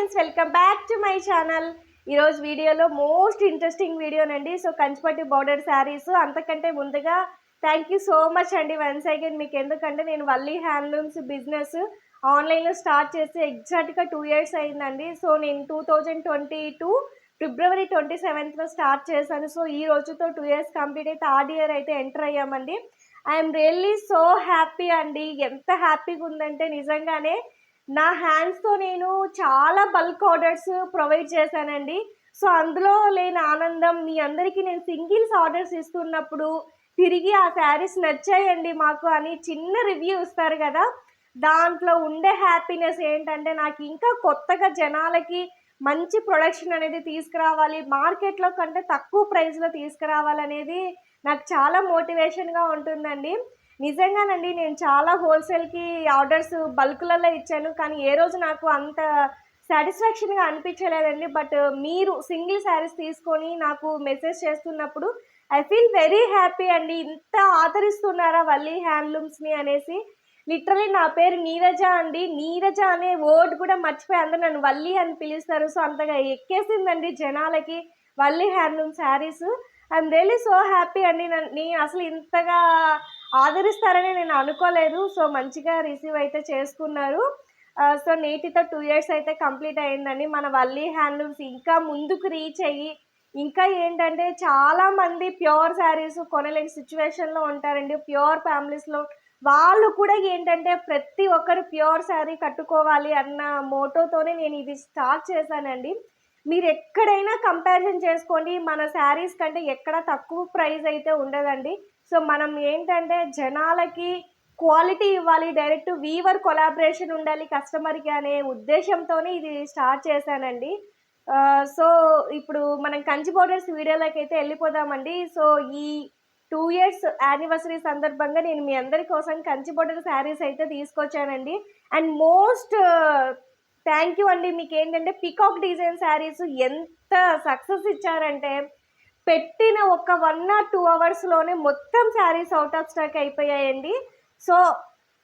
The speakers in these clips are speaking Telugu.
Friends welcome back to my channel. ఈరోజు వీడియోలో మోస్ట్ ఇంట్రెస్టింగ్ వీడియోనండి. సో కంచిపట్టి బార్డర్ శారీస్ అంతకంటే ముందుగా థ్యాంక్ యూ సో మచ్ అండి. వన్స్ అగైన్ మీకు ఎందుకంటే నేను వల్లీ హ్యాండ్లూమ్స్ బిజినెస్ ఆన్లైన్లో స్టార్ట్ చేసి ఎగ్జాక్ట్గా టూ ఇయర్స్ అయిందండి. సో నేను two thousand twenty two February twenty సెవెంత్లో start చేశాను. సో ఈ రోజుతో టూ ఇయర్స్ కంప్లీట్ అయితే థర్డ్ ఇయర్ అయితే ఎంటర్ అయ్యామండి. ఐఎమ్ రియల్లీ సో హ్యాపీ అండి. ఎంత హ్యాపీగా ఉందంటే నిజంగానే నా హ్యాండ్స్తో నేను చాలా బల్క్ ఆర్డర్స్ ప్రొవైడ్ చేశానండి. సో అందులో లేని ఆనందం మీ అందరికీ నేను సింగిల్స్ ఆర్డర్స్ ఇస్తున్నప్పుడు తిరిగి ఆ శారీస్ నచ్చాయండి మాకు అని చిన్న రివ్యూ ఇస్తారు కదా. దాంట్లో ఉండే హ్యాపీనెస్ ఏంటంటే నాకు ఇంకా కొత్తగా జనాలకి మంచి ప్రొడక్షన్ అనేది తీసుకురావాలి మార్కెట్లో కంటే తక్కువ ప్రైస్లో తీసుకురావాలనేది నాకు చాలా మోటివేషన్గా ఉంటుందండి. నిజంగానండి నేను చాలా హోల్సేల్కి ఆర్డర్స్ బల్క్లలో ఇచ్చాను. కానీ ఏ రోజు నాకు అంత సాటిస్ఫాక్షన్గా అనిపించలేదండి. బట్ మీరు సింగిల్ శారీస్ తీసుకొని నాకు మెసేజ్ చేస్తున్నప్పుడు ఐ ఫీల్ వెరీ హ్యాపీ అండి. ఇంత ఆదరిస్తున్నారా వల్లీ హ్యాండ్లూమ్స్ని అనేసి. లిటరలీ నా పేరు నీరజ అండి. నీరజ అనే వర్డ్ కూడా మర్చిపోయి అందరూ నన్ను వల్లి అని పిలుస్తారు. సో అంతగా ఎక్కేసిందండి జనాలకి Valli handloom saris. I'm really so happy అండి. నేను అసలు ఇంతగా ఆదరిస్తారని నేను అనుకోలేదు. సో మంచిగా రిసీవ్ అయితే చేసుకున్నారు. సో నేటితో టూ ఇయర్స్ అయితే కంప్లీట్ అయిందండి మన వల్లీ హ్యాండ్లూమ్స్ ఇంకా ముందుకు రీచ్ అయ్యి ఇంకా ఏంటంటే చాలామంది ప్యూర్ శారీస్ కొనలేని సిచ్యువేషన్లో ఉంటారండి. ప్యూర్ ఫ్యామిలీస్లో వాళ్ళు కూడా ఏంటంటే ప్రతి ఒక్కరు ప్యూర్ శారీ కట్టుకోవాలి అన్న మోటోతోనే నేను ఇది స్టార్ట్ చేశానండి. మీరు ఎక్కడైనా కంపారిజన్ చేసుకోండి. మన శారీస్ కంటే ఎక్కడ తక్కువ ప్రైస్ అయితే ఉండదండి. సో మనం ఏంటంటే జనాలకి క్వాలిటీ ఇవ్వాలి డైరెక్ట్ వీవర్ కొలాబరేషన్ ఉండాలి కస్టమర్కి అనే ఉద్దేశంతోనే ఇది స్టార్ట్ చేశానండి. సో ఇప్పుడు మనం కంచి బోర్డర్స్ వీడియోలోకి అయితే వెళ్ళిపోదామండి. సో ఈ టూ ఇయర్స్ యానివర్సరీ సందర్భంగా నేను మీ అందరి కోసం కంచి బోర్డర్ శారీస్ అయితే తీసుకొచ్చానండి. అండ్ మోస్ట్ థ్యాంక్ యూ అండి. మీకు ఏంటంటే పికాక్ డిజైన్ శారీస్ ఎంత సక్సెస్ ఇచ్చారంటే పెట్టిన ఒక వన్ ఆర్ టూ అవర్స్లోనే మొత్తం శారీస్ అవుట్ ఆఫ్ స్టాక్ అయిపోయాయండి. సో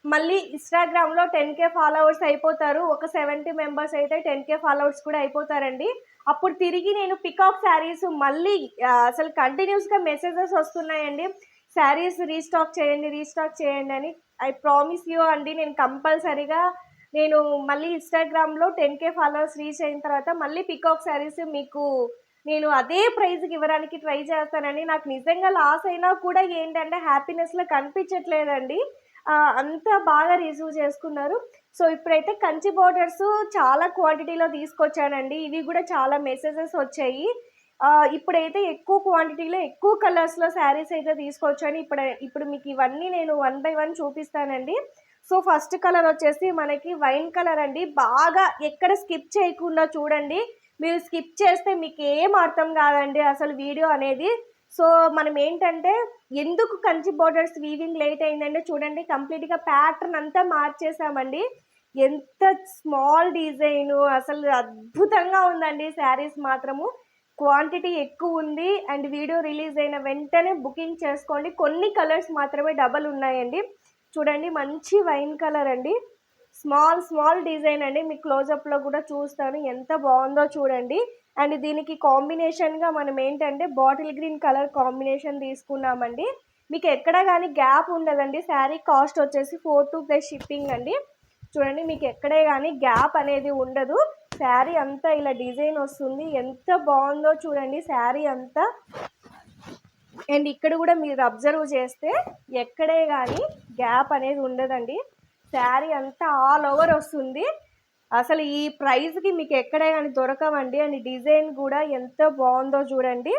మళ్ళీ ఇన్స్టాగ్రామ్లో టెన్ కే ఫాలోవర్స్ అయిపోతారు. ఒక సెవెంటీ మెంబర్స్ అయితే టెన్ కే ఫాలోవర్స్ కూడా అయిపోతారండి. అప్పుడు తిరిగి నేను పికాక్ శారీస్ మళ్ళీ అసలు కంటిన్యూస్గా మెసేజెస్ వస్తున్నాయండి. శారీస్ రీస్టాక్ చేయండి రీస్టాక్ చేయండి అని ఐ ప్రామిస్ యూ అండి నేను కంపల్సరీగా నేను మళ్ళీ ఇన్స్టాగ్రామ్లో టెన్ కే ఫాలోవర్స్ రీచ్ అయిన తర్వాత మళ్ళీ పికాక్ శారీస్ మీకు నేను అదే ప్రైజ్కి ఇవ్వడానికి ట్రై చేస్తానండి. నాకు నిజంగా లాస్ అయినా కూడా ఏంటంటే హ్యాపీనెస్లో కనిపించట్లేదండి. అంత బాగా రిసీవ్ చేసుకున్నారు. సో ఇప్పుడైతే కంచి బోర్డర్స్ చాలా క్వాంటిటీలో తీసుకొచ్చానండి. ఇవి కూడా చాలా మెసేజెస్ వచ్చాయి. ఇప్పుడైతే ఎక్కువ క్వాంటిటీలో ఎక్కువ కలర్స్లో శారీస్ అయితే తీసుకొచ్చాను. ఇప్పుడు ఇప్పుడు మీకు ఇవన్నీ నేను వన్ బై వన్ చూపిస్తానండి. సో ఫస్ట్ కలర్ వచ్చేసి మనకి వైన్ కలర్ అండి. బాగా ఎక్కడ స్కిప్ చేయకుండా చూడండి. మీరు స్కిప్ చేస్తే మీకు ఏం అర్థం కాదండి అసలు వీడియో అనేది. సో మనం ఏంటంటే ఎందుకు కంచి బోర్డర్స్ వీవింగ్ లేట్ అయిందంటే చూడండి కంప్లీట్గా ప్యాటర్న్ అంతా మార్చేసామండి. ఎంత స్మాల్ డిజైన్ అసలు అద్భుతంగా ఉందండి శారీస్ మాత్రము. క్వాంటిటీ ఎక్కువ ఉంది అండ్ వీడియో రిలీజ్ అయిన వెంటనే బుకింగ్ చేసుకోండి. కొన్ని కలర్స్ మాత్రమే డబల్ ఉన్నాయండి. చూడండి మంచి వైన్ కలర్ అండి. స్మాల్ స్మాల్ డిజైన్ అండి. మీకు క్లోజప్లో కూడా చూస్తాను. ఎంత బాగుందో చూడండి. అండ్ దీనికి కాంబినేషన్గా మనం ఏంటంటే బాటిల్ గ్రీన్ కలర్ కాంబినేషన్ తీసుకున్నామండి. మీకు ఎక్కడ కానీ గ్యాప్ ఉండదండి. శారీ కాస్ట్ వచ్చేసి ఫోర్ టూ ప్లస్ షిప్పింగ్ అండి. చూడండి మీకు ఎక్కడే కానీ గ్యాప్ అనేది ఉండదు. శారీ అంతా ఇలా డిజైన్ వస్తుంది. ఎంత బాగుందో చూడండి. శారీ అంతా. అండ్ ఇక్కడ కూడా మీరు అబ్జర్వ్ చేస్తే ఎక్కడే కానీ గ్యాప్ అనేది ఉండదండి. శారీ అంతా ఆల్ ఓవర్ వస్తుంది. అసలు ఈ ప్రైస్కి మీకు ఎక్కడే కానీ దొరకవండి. అండ్ డిజైన్ కూడా ఎంత బాగుందో చూడండి.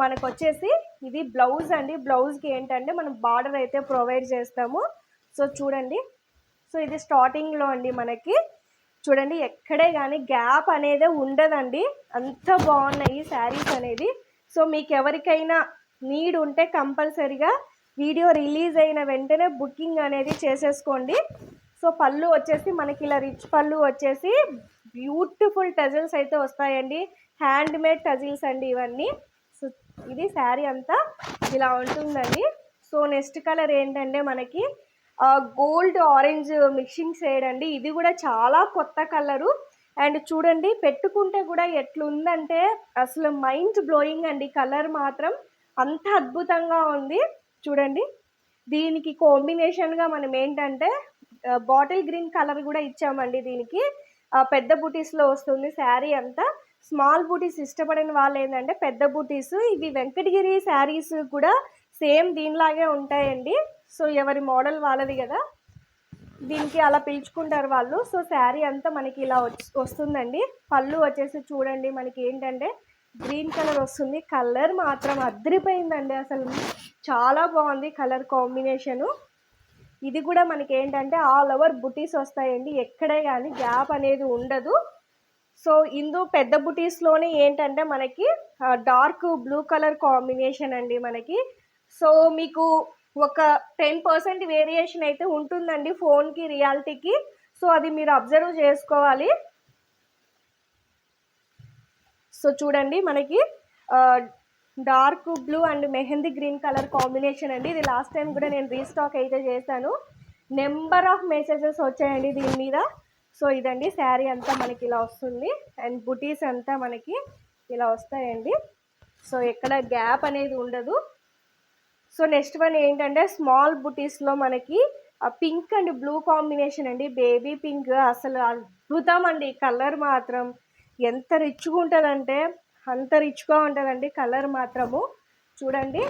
మనకు వచ్చేసి ఇది బ్లౌజ్ అండి. బ్లౌజ్కి ఏంటంటే మనం బార్డర్ అయితే ప్రొవైడ్ చేస్తాము. సో చూడండి. సో ఇది స్టార్టింగ్లో అండి మనకి. చూడండి ఎక్కడే కానీ గ్యాప్ అనేది ఉండదండి. అంత బాగున్నాయి శారీస్ అనేది. సో మీకు ఎవరికైనా నీడ్ ఉంటే కంపల్సరిగా వీడియో రిలీజ్ అయిన వెంటనే బుకింగ్ అనేది చేసేసుకోండి. సో పళ్ళు వచ్చేసి మనకి ఇలా రిచ్ పళ్ళు వచ్చేసి బ్యూటిఫుల్ టజిల్స్ అయితే వస్తాయండి. హ్యాండ్ మేడ్ టజిల్స్ అండి ఇవన్నీ. సో ఇది శారీ అంతా ఇలా ఉంటుందండి. సో నెక్స్ట్ కలర్ ఏంటంటే మనకి గోల్డ్ ఆరెంజ్ మిక్సింగ్ షేడ్ అండి. ఇది కూడా చాలా కొత్త కలరు. అండ్ చూడండి పెట్టుకుంటే కూడా ఎట్లుందంటే అసలు మైండ్ బ్లోయింగ్ అండి. కలర్ మాత్రం అంత అద్భుతంగా ఉంది. చూడండి. దీనికి కాంబినేషన్గా మనం ఏంటంటే బాటిల్ గ్రీన్ కలర్ కూడా ఇచ్చామండి దీనికి. పెద్ద బూటీస్లో వస్తుంది శారీ అంతా. స్మాల్ బూటీస్ ఇష్టపడిన వాళ్ళు ఏంటంటే పెద్ద బూటీస్ ఇవి వెంకటగిరి శారీస్ కూడా సేమ్ దీనిలాగే ఉంటాయండి. సో ఎవరి మోడల్ వాళ్ళది కదా. దీనికి అలా పిలుచుకుంటారు వాళ్ళు. సో శారీ అంతా మనకి ఇలా వస్తుందండి. పళ్ళు వచ్చేసి చూడండి మనకి ఏంటంటే గ్రీన్ కలర్ వస్తుంది. కలర్ మాత్రం అద్దరిపోయిందండి అసలు. చాలా బాగుంది కలర్ కాంబినేషను. ఇది కూడా మనకి ఏంటంటే ఆల్ ఓవర్ బుటీస్ వస్తాయండి. ఎక్కడే కానీ గ్యాప్ అనేది ఉండదు. సో ఇందు పెద్ద బుటీస్లోనే ఏంటంటే మనకి డార్క్ బ్లూ కలర్ కాంబినేషన్ అండి మనకి. సో మీకు ఒక టెన్ పర్సెంట్ వేరియేషన్ అయితే ఉంటుందండి ఫోన్కి రియాలిటీకి. సో అది మీరు అబ్జర్వ్ చేసుకోవాలి. సో చూడండి మనకి dark blue and mehndi green colour combination అండి. ఇది లాస్ట్ టైం కూడా నేను రీస్టాక్ అయితే చేశాను. నెంబర్ ఆఫ్ మెసేజెస్ వచ్చాయండి దీని మీద. సో ఇదండి శారీ అంతా మనకి ఇలా వస్తుంది. అండ్ బుటీస్ అంతా మనకి ఇలా వస్తాయండి. సో ఎక్కడ గ్యాప్ అనేది ఉండదు. సో నెక్స్ట్ వన్ ఏంటంటే స్మాల్ బుటీస్లో మనకి పింక్ అండ్ బ్లూ కాంబినేషన్ అండి. బేబీ పింక్ అసలు అద్భుతం అండి. కలర్ మాత్రం ఎంత రిచ్గా ఉంటుందంటే అంత రిచ్గా ఉంటుందండి కలర్ మాత్రము. చూడండి.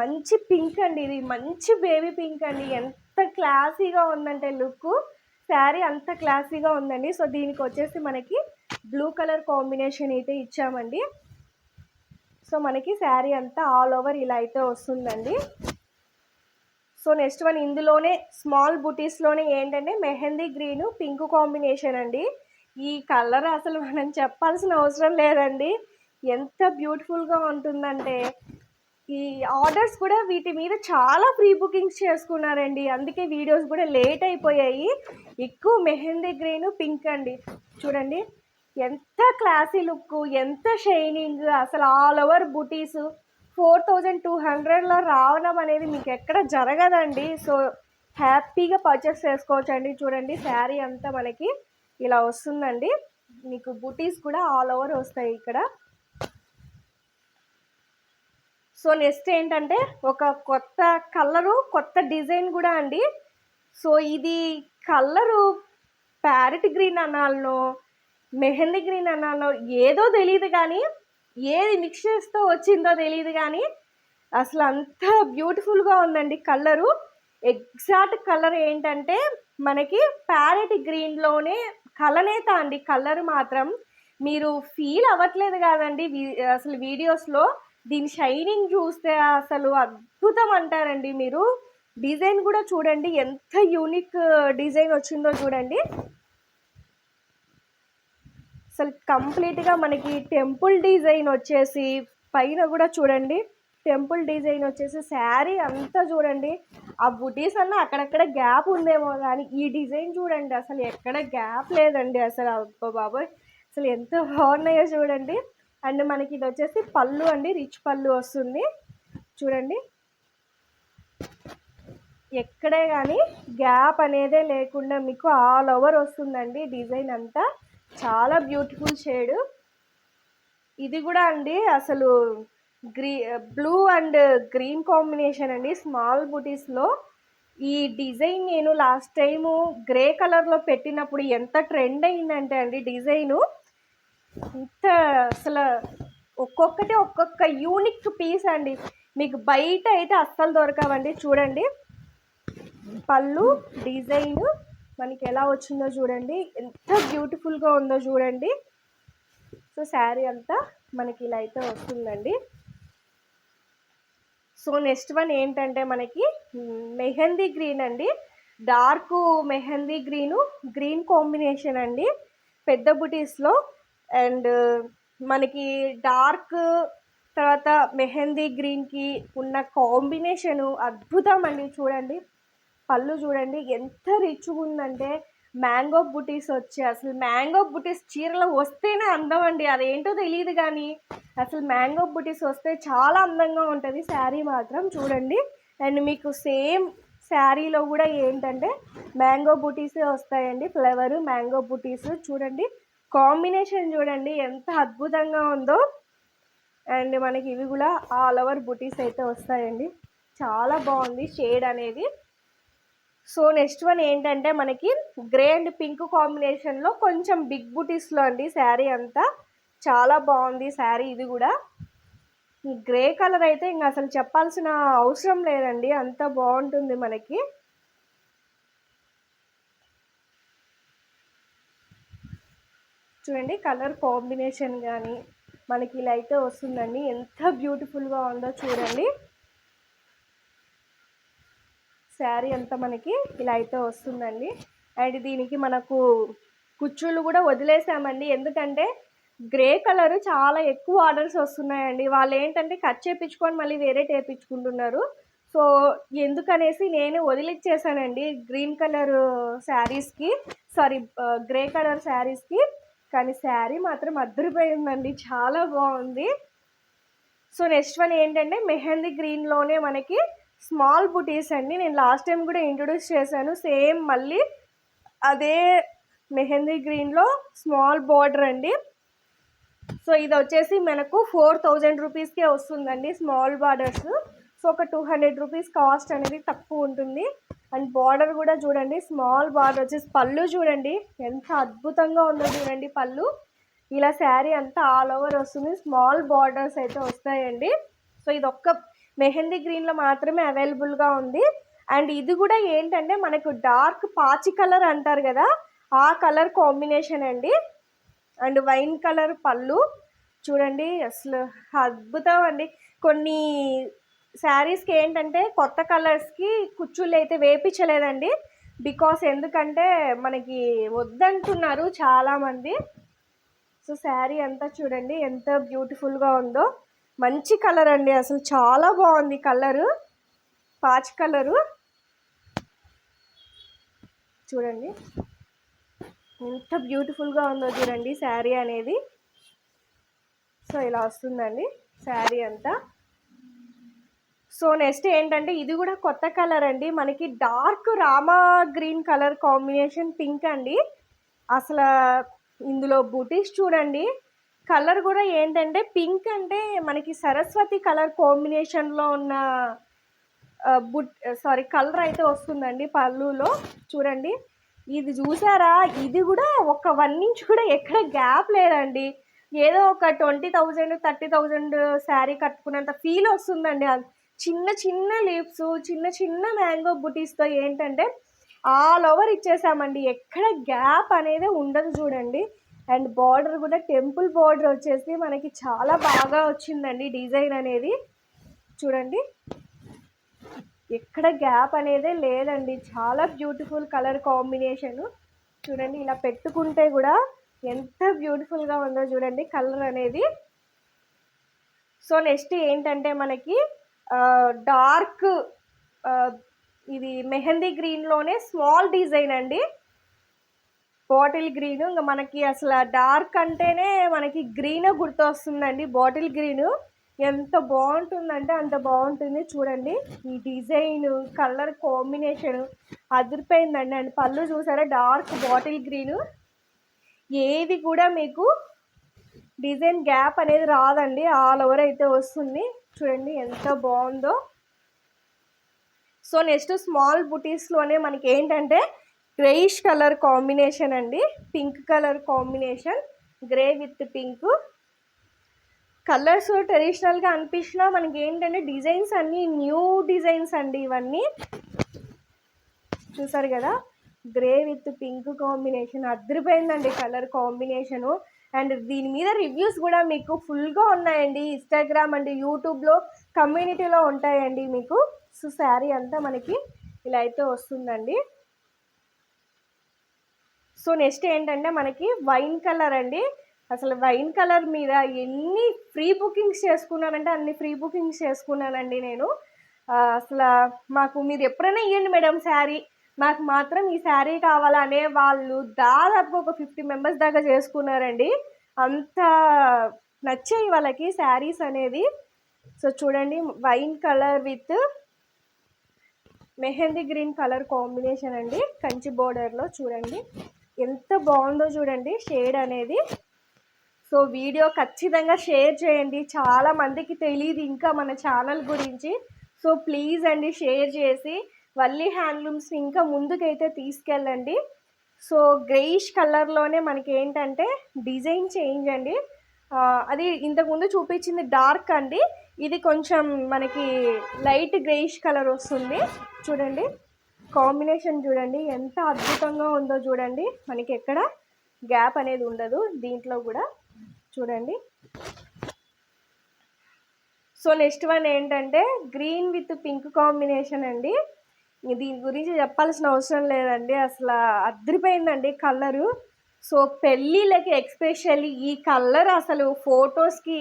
మంచి పింక్ అండి ఇది. మంచి బేబీ పింక్ అండి. ఎంత క్లాసీగా ఉందంటే లుక్ శారీ అంత క్లాసీగా ఉందండి. సో దీనికి వచ్చేసి మనకి బ్లూ కలర్ కాంబినేషన్ అయితే ఇచ్చామండి. సో మనకి శారీ అంతా ఆల్ ఓవర్ ఇలా అయితే వస్తుందండి. సో నెక్స్ట్ వన్ ఇందులోనే స్మాల్ బుటీస్లోనే ఏంటంటే మెహందీ గ్రీన్ పింక్ కాంబినేషన్ అండి. ఈ కలర్ అసలు మనం చెప్పాల్సిన అవసరం లేదండి. ఎంత బ్యూటిఫుల్గా ఉంటుందంటే ఈ ఆర్డర్స్ కూడా వీటి మీద చాలా ప్రీ బుకింగ్స్ చేసుకున్నారండి. అందుకే వీడియోస్ కూడా లేట్ అయిపోయాయి. ఎక్కువ మెహందీ గ్రీన్ పింక్ అండి. చూడండి ఎంత క్లాసీ లుక్ ఎంత షైనింగ్ అసలు ఆల్ ఓవర్ బుటీస్ ఫోర్ థౌజండ్ టూ హండ్రెడ్లో రావడం అనేది మీకు ఎక్కడ జరగదండి. సో హ్యాపీగా పర్చేస్ చేసుకోవచ్చు అండి చూడండి శారీ అంతా మనకి. ఇలా వస్తుందండి. మీకు బుటీస్ కూడా ఆల్ ఓవర్ వస్తాయి ఇక్కడ. సో నెక్స్ట్ ఏంటంటే ఒక కొత్త కలరు కొత్త డిజైన్ కూడా అండి. సో ఇది కలరు ప్యారెట్ గ్రీన్ అనాలనో మెహందీ గ్రీన్ అనాలను ఏదో తెలియదు కానీ ఏది మిక్స్ చేస్తూ వచ్చిందో తెలియదు కానీ అసలు అంత బ్యూటిఫుల్గా ఉందండి కలరు. ఎగ్జాక్ట్ కలర్ ఏంటంటే మనకి ప్యారెట్ గ్రీన్లోనే కలనేత అండి. కలర్ మాత్రం మీరు ఫీల్ అవ్వట్లేదు కాదండి. వీ- అసలు వీడియోస్లో దీని షైనింగ్ చూస్తే అసలు అద్భుతం అంటారండి మీరు. డిజైన్ కూడా చూడండి. ఎంత యూనిక్ డిజైన్ వచ్చిందో చూడండి. అసలు కంప్లీట్గా మనకి టెంపుల్ డిజైన్ వచ్చేసి పైన కూడా చూడండి. టెంపుల్ డిజైన్ వచ్చేసి శారీ అంతా చూడండి. ఆ బుటీస్ అన్న అక్కడక్కడ గ్యాప్ ఉందేమో కానీ ఈ డిజైన్ చూడండి. అసలు ఎక్కడ గ్యాప్ లేదండి అసలు. అబ్బా బాబోయ్! అసలు ఎంత బాగున్నాయో చూడండి. అండ్ మనకి ఇది వచ్చేసి పళ్ళు అండి. రిచ్ పళ్ళు వస్తుంది. చూడండి. ఎక్కడే కానీ గ్యాప్ అనేదే లేకుండా మీకు ఆల్ ఓవర్ వస్తుందండి డిజైన్ అంతా. చాలా బ్యూటిఫుల్ షేడ్. ఇది కూడా అండి అసలు గ్రీ బ్లూ అండ్ గ్రీన్ కాంబినేషన్ అండి. స్మాల్ బుటీస్లో ఈ డిజైన్ నేను లాస్ట్ టైము గ్రే కలర్లో పెట్టినప్పుడు ఎంత ట్రెండ్ అయిందంటే అండి డిజైను. ఇంత అసలు ఒక్కొక్కటి ఒక్కొక్క యూనిక్ పీస్ అండి. మీకు బయట అయితే అస్సలు దొరకవండి. చూడండి. పళ్ళు డిజైన్ మనకి ఎలా వచ్చిందో చూడండి. ఎంత బ్యూటిఫుల్గా ఉందో చూడండి. సో శారీ అంతా మనకి ఇలా అయితే వస్తుందండి. సో నెక్స్ట్ వన్ ఏంటంటే మనకి మెహందీ గ్రీన్ అండి. Dark mehndi green green combination అండి. పెద్ద బుటీస్లో అండ్ మనకి డార్క్ తర్వాత మెహందీ గ్రీన్కి ఉన్న కాంబినేషను అద్భుతం అండి. చూడండి పళ్ళు చూడండి ఎంత రిచ్గా ఉందంటే మ్యాంగో బుటీస్ వచ్చి అసలు మ్యాంగో బుటీస్ చీరలు వస్తేనే అందం అండి అదేంటో తెలియదు కానీ అసలు మ్యాంగో బుటీస్ వస్తే చాలా అందంగా ఉంటుంది. శారీ మాత్రం చూడండి. అండ్ మీకు సేమ్ శారీలో కూడా ఏంటంటే మ్యాంగో బూటీసే వస్తాయండి. ఫ్లేవర్ మ్యాంగో బూటీస్ చూడండి. కాంబినేషన్ చూడండి ఎంత అద్భుతంగా ఉందో. అండ్ మనకి ఇవి కూడా ఆల్ ఓవర్ బుటీస్ అయితే వస్తాయండి. చాలా బాగుంది షేడ్ అనేది. సో నెక్స్ట్ వన్ ఏంటంటే మనకి గ్రే అండ్ పింక్ కాంబినేషన్లో కొంచెం బిగ్ బుటీస్లో అండి శారీ అంతా. చాలా బాగుంది శారీ ఇది కూడా. గ్రే కలర్ అయితే ఇంకా అసలు చెప్పాల్సిన అవసరం లేదండి అంత బాగుంటుంది మనకి. చూడండి కలర్ కాంబినేషన్ కానీ మనకి ఇలా అయితే వస్తుందండి ఎంత బ్యూటిఫుల్గా ఉందో చూడండి. శారీ అంతా మనకి ఇలా అయితే వస్తుందండి. అండ్ దీనికి మనకు కుచ్చుళ్ళు కూడా వదిలేసామండి. ఎందుకంటే గ్రే కలర్ చాలా ఎక్కువ ఆర్డర్స్ వస్తున్నాయండి. వాళ్ళు ఏంటంటే కట్ చేయించుకొని మళ్ళీ వేరే టేపించుకుంటున్నారు సో ఎందుకనేసి నేను వదిలిచ్చేసానండి గ్రీన్ కలర్ శారీస్కి సారీ గ్రే కలర్ శారీస్కి. కానీ శారీ మాత్రం అద్దరిపోయిందండి. చాలా బాగుంది. సో నెక్స్ట్ వన్ ఏంటంటే మెహందీ గ్రీన్లోనే మనకి స్మాల్ బుటీస్ అండి. నేను లాస్ట్ టైం కూడా ఇంట్రొడ్యూస్ చేశాను. సేమ్ మళ్ళీ అదే మెహందీ గ్రీన్లో స్మాల్ బార్డర్ అండి. సో ఇది వచ్చేసి మనకు ఫోర్ థౌజండ్ రూపీస్కే వస్తుందండి స్మాల్ బార్డర్స్. సో ఒక టూ హండ్రెడ్ రూపీస్ కాస్ట్ అనేది తక్కువ ఉంటుంది. అండ్ బార్డర్ కూడా చూడండి స్మాల్ బార్డర్ వచ్చేసి పళ్ళు చూడండి. ఎంత అద్భుతంగా ఉందో చూడండి పళ్ళు. ఇలా శారీ అంతా ఆల్ ఓవర్ వస్తుంది. స్మాల్ బార్డర్స్ అయితే వస్తాయండి. సో ఇది ఒక్క మెహందీ గ్రీన్లో మాత్రమే అవైలబుల్గా ఉంది. అండ్ ఇది కూడా ఏంటంటే మనకు డార్క్ పాచి కలర్ అంటారు కదా ఆ కలర్ కాంబినేషన్ అండి. అండ్ వైన్ కలర్ పళ్ళు. చూడండి అసలు అద్భుతం అండి. కొన్ని శారీస్కి ఏంటంటే కొత్త కలర్స్కి కుచ్చుళ్ళు అయితే వేపించలేదండి. బికాస్ ఎందుకంటే మనకి వద్దంటున్నారు చాలామంది. సో శారీ అంతా చూడండి ఎంత బ్యూటిఫుల్గా ఉందో. మంచి కలర్ అండి. అసలు చాలా బాగుంది కలరు. Patch colour. చూడండి. ఎంత బ్యూటిఫుల్గా ఉందో చూడండి శారీ అనేది. సో ఇలా వస్తుందండి శారీ అంతా. సో నెక్స్ట్ ఏంటంటే ఇది కూడా కొత్త కలర్ అండి. మనకి dark Rama green colour combination pink అండి. అసలు ఇందులో బుటీస్ చూడండి. కలర్ కూడా ఏంటంటే పింక్ అంటే మనకి సరస్వతి కలర్ కాంబినేషన్లో ఉన్న బుట్ సారీ కలర్ అయితే వస్తుందండి పళ్ళులో. చూడండి. ఇది చూసారా? ఇది కూడా ఒక వన్ ఇంచ్ కూడా ఎక్కడ గ్యాప్ లేదండి. ఏదో ఒక twenty thousand thirty thousand sari కట్టుకున్నంత feel వస్తుందండి. చిన్న చిన్న లీవ్స్ చిన్న చిన్న మ్యాంగో బుటీస్తో ఏంటంటే ఆల్ ఓవర్ ఇచ్చేసామండి. ఎక్కడ గ్యాప్ అనేది ఉండదు చూడండి. అండ్ బార్డర్ కూడా టెంపుల్ బార్డర్ వచ్చేసి మనకి చాలా బాగా వచ్చిందండి డిజైన్ అనేది. చూడండి. ఎక్కడ గ్యాప్ అనేదే లేదండి. చాలా బ్యూటిఫుల్ కలర్ కాంబినేషను. చూడండి ఇలా పెట్టుకుంటే కూడా ఎంత బ్యూటిఫుల్గా ఉందో చూడండి కలర్ అనేది. సో నెక్స్ట్ ఏంటంటే మనకి డార్క్ ఇది మెహందీ గ్రీన్లోనే స్మాల్ డిజైన్ అండి. Bottle green. ఇంకా మనకి అసలు డార్క్ అంటేనే మనకి గ్రీన్ గుర్తొస్తుందండి. బాటిల్ గ్రీన్ ఎంత బాగుంటుందంటే అంత బాగుంటుంది. చూడండి ఈ డిజైన్ కలర్ కాంబినేషన్ అదిరిపోయిందండి. అండ్ పళ్ళు చూసారా డార్క్ బాటిల్ గ్రీన్. ఏది కూడా మీకు డిజైన్ గ్యాప్ అనేది రాదండి. ఆల్ ఓవర్ అయితే వస్తుంది. చూడండి ఎంత బాగుందో. సో నెక్స్ట్ స్మాల్ బుటీస్లోనే మనకి ఏంటంటే గ్రేయిష్ కలర్ కాంబినేషన్ అండి. Pink colour combination. Grey with pink. Colours ట్రెడిషనల్గా అనిపించినా మనకి ఏంటంటే డిజైన్స్ అన్నీ న్యూ డిజైన్స్ అండి ఇవన్నీ. చూసారు కదా? Grey with pink combination. అద్దరిపోయిందండి colour combination. And దీని మీద రివ్యూస్ కూడా మీకు ఫుల్గా ఉన్నాయండి. ఇన్స్టాగ్రామ్ అండ్ యూట్యూబ్లో కమ్యూనిటీలో ఉంటాయండి మీకు. సో శారీ అంతా మనకి ఇలా అయితే వస్తుందండి. సో నెక్స్ట్ ఏంటంటే మనకి వైన్ కలర్ అండి. అసలు వైన్ కలర్ మీద ఎన్ని ఫ్రీ బుకింగ్స్ చేసుకున్నానంటే అన్ని ఫ్రీ బుకింగ్స్ చేసుకున్నానండి నేను. అసలు మాకు మీరు ఎప్పుడైనా ఇవ్వండి మేడం శారీ. నాకు మాత్రం ఈ శారీ కావాలనే వాళ్ళు దాదాపు ఒక ఫిఫ్టీ మెంబర్స్ దాకా చేసుకున్నారండి. అంత నచ్చాయి వాళ్ళకి శారీస్ అనేది. సో చూడండి wine colour with mehndi green colour combination అండి. కంచి బోర్డర్లో చూడండి. ఎంత బాగుందో చూడండి షేడ్ అనేది. సో వీడియో ఖచ్చితంగా షేర్ చేయండి. చాలా మందికి తెలియదు ఇంకా మన ఛానల్ గురించి. సో ప్లీజ్ అండి షేర్ చేసి వల్లి హ్యాండ్లూమ్స్ ఇంకా ముందుకైతే తీసుకెళ్ళండి. సో గ్రేయిష్ కలర్లోనే మనకి ఏంటంటే డిజైన్ చేంజ్ అండి. అది ఇంతకుముందు చూపించింది డార్క్ అండి. ఇది కొంచెం మనకి లైట్ గ్రేయిష్ కలర్ వస్తుంది. చూడండి. కాంబినేషన్ చూడండి ఎంత అద్భుతంగా ఉందో చూడండి. మనకి ఎక్కడ గ్యాప్ అనేది ఉండదు దీంట్లో కూడా చూడండి. సో నెక్స్ట్ వన్ ఏంటంటే గ్రీన్ విత్ పింక్ కాంబినేషన్ అండి. దీని గురించి చెప్పాల్సిన అవసరం లేదండి అసలు అద్రిపోయిందండి కలరు. సో పెళ్ళిళ్ళకి ఎక్స్పెషల్లీ ఈ కలర్ అసలు ఫొటోస్కి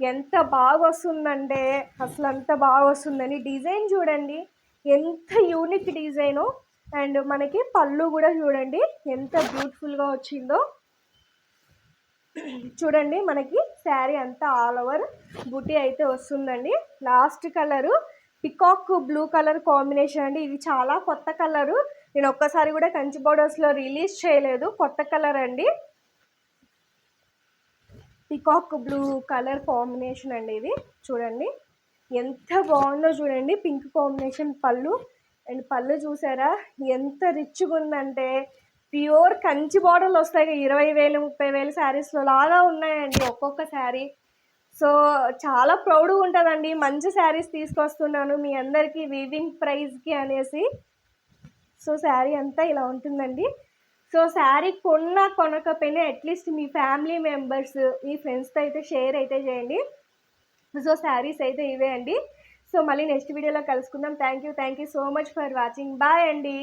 ఎంత బాగా వస్తుందంటే అసలు అంత బాగా వస్తుందని డిజైన్ చూడండి. ఎంత యూనిక్ డిజైను అండ్ మనకి పళ్ళు కూడా చూడండి ఎంత బ్యూటిఫుల్గా వచ్చిందో. చూడండి మనకి శారీ అంతా ఆల్ ఓవర్ బుటీ అయితే వస్తుందండి. Last colour peacock blue colour combination అండి. ఇది చాలా కొత్త కలరు నేను ఒక్కసారి కూడా కంచి బోర్డర్స్లో రిలీజ్ చేయలేదు కొత్త కలర్ అండి. పికాక్ బ్లూ కలర్ కాంబినేషన్ అండి ఇది. చూడండి. ఎంత బాగుందో చూడండి. పింక్ కాంబినేషన్ పళ్ళు. అండ్ పళ్ళు చూసారా? ఎంత రిచ్గా ఉందంటే ప్యూర్ కంచి బార్డర్లు వస్తాయి ఇరవై వేలు ముప్పై వేలు శారీస్లో లాగా ఉన్నాయండి ఒక్కొక్క శారీ. సో చాలా ప్రౌడ్గా ఉంటుందండి. మంచి శారీస్ తీసుకొస్తున్నాను మీ అందరికీ వీవింగ్ ప్రైస్కి అనేసి. సో శారీ అంతా ఇలా ఉంటుందండి. సో శారీ కొన్నా కొనకపోయినా అట్లీస్ట్ మీ ఫ్యామిలీ మెంబర్స్ మీ ఫ్రెండ్స్తో అయితే షేర్ అయితే చేయండి. సో శారీస్ అయితే ఇవే అండి. సో మళ్ళీ నెక్స్ట్ వీడియోలో కలుసుకుందాం. Thank you thank you so much for watching bye అండి.